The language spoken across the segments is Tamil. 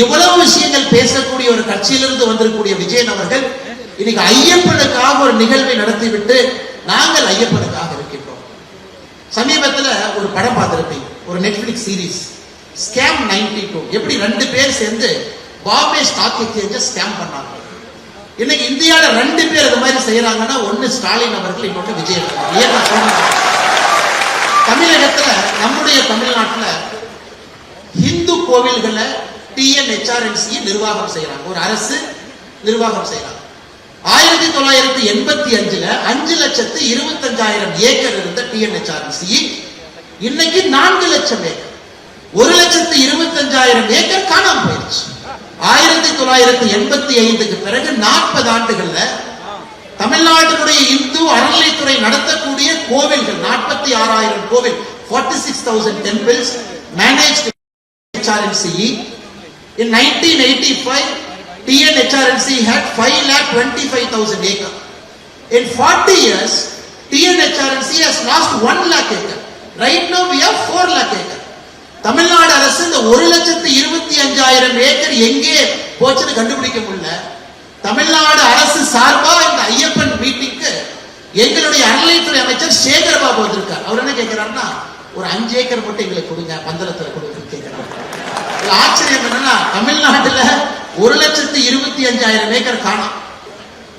இவ்வளவு விஷயங்கள் பேசக்கூடிய ஒரு கட்சியிலிருந்து வந்திருக்கக்கூடிய விஜயன் அவர்கள் இன்னைக்கு ஐயப்பனுக்காக ஒரு நிகழ்வை நடத்திவிட்டு நாங்கள் ஐயப்பனுக்காக இருக்கின்றோம். சமீபத்தில் ஒரு படம் பார்த்திருப்பீங்க. ஒரு நெட்ஃபிளிக்ஸ் சீரிஸ் ஸ்கேம் 92 டூ எப்படி ரெண்டு பேர் சேர்ந்து பாம்பே ஸ்டாக் எக்ஸ்சேஞ்ச ஸ்கேம் பண்ணாங்க. இன்னைக்கு இந்தியாவில் ரெண்டு பேர் இது மாதிரி செய்யறாங்கன்னா ஒன்னு ஸ்டாலின் அவர்கள் இப்போ விஜய் அவர்கள். தமிழகத்துல நம்முடைய தமிழ்நாட்டில் இந்து கோவில்களை டிஎன்ஹெச்ஆர்என்சியை நிர்வாகம் செய்யறாங்க. ஒரு அரசு நிர்வாகம் செய்யறாங்க. ஆயிரத்தி தொள்ளாயிரத்தி எண்பத்தி அஞ்சுல அஞ்சு லட்சத்து இருபத்தஞ்சாயிரம் ஏக்கர் இருந்த டிஎன்ஹெச்ஆர்என்சி இன்னைக்கு நான்கு லட்சம் ஏக்கர். ஒரு லட்சத்து இருபத்தஞ்சாயிரம் ஏக்கர் காணாம போயிடுச்சு ஆயிரத்தி தொள்ளாயிரத்தி எண்பத்தி ஐந்துக்கு பிறகு நாற்பது ஆண்டுகள்ல தமிழ்நாட்டினுடைய இந்து அறநிலைத்துறை நடத்தக்கூடிய கோவில்கள் நாற்பத்தி ஆறாயிரம் கோவில் forty six thousand temples manage In 1985, TNHRNC had 5 lakh 25,000 acre. In 40 years, TNHRNC has lost 1 lakh acre. Right now we have 4 lakh acre. Tamil Nadu அரசு இந்த ஒரு லட்சத்து இருபத்தி அஞ்சாயிரம் ஏக்கர் எங்கே போச்சுன்னு கண்டுபிடிக்க முடியல தமிழ்நாடு அரசு சார்பா இந்த ஐயப்பன் மீட்டிங்க்கு எங்களுடைய அறநிலையத்துறை அமைச்சர் சேகர் பாபு வந்திருக்கார் அவர் என்ன கேட்கிறாருன்னா ஒரு அஞ்சு ஏக்கர் மட்டும் எங்களுக்கு கொடுங்க பந்தளத்துல கொடுங்க கேட்கிறாங்க ஆச்சரியம் என்னன்னா தமிழ்நாட்டுல ஒரு லட்சத்து இருபத்தி அஞ்சாயிரம் ஏக்கர் காணும்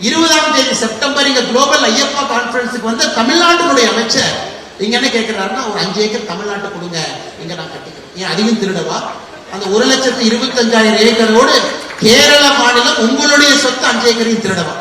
இருபதாம் தேதி செப்டம்பர் இங்க குளோபல் ஐயப்பா கான்பரன்ஸுக்கு வந்து தமிழ்நாட்டினுடைய அமைச்சர் இங்க என்ன கேட்கிறாருன்னா ஒரு அஞ்சு ஏக்கர் தமிழ்நாட்டு கொடுங்க இங்க நான் கட்டிக்கிறேன். ஏன் அதிகம் திருடவா? அந்த ஒரு லட்சத்து இருபத்தஞ்சாயிரம் ஏக்கரோடு கேரள மாநிலம் உங்களுடைய சொத்து அஞ்சு ஏக்கரையும் திருடவா?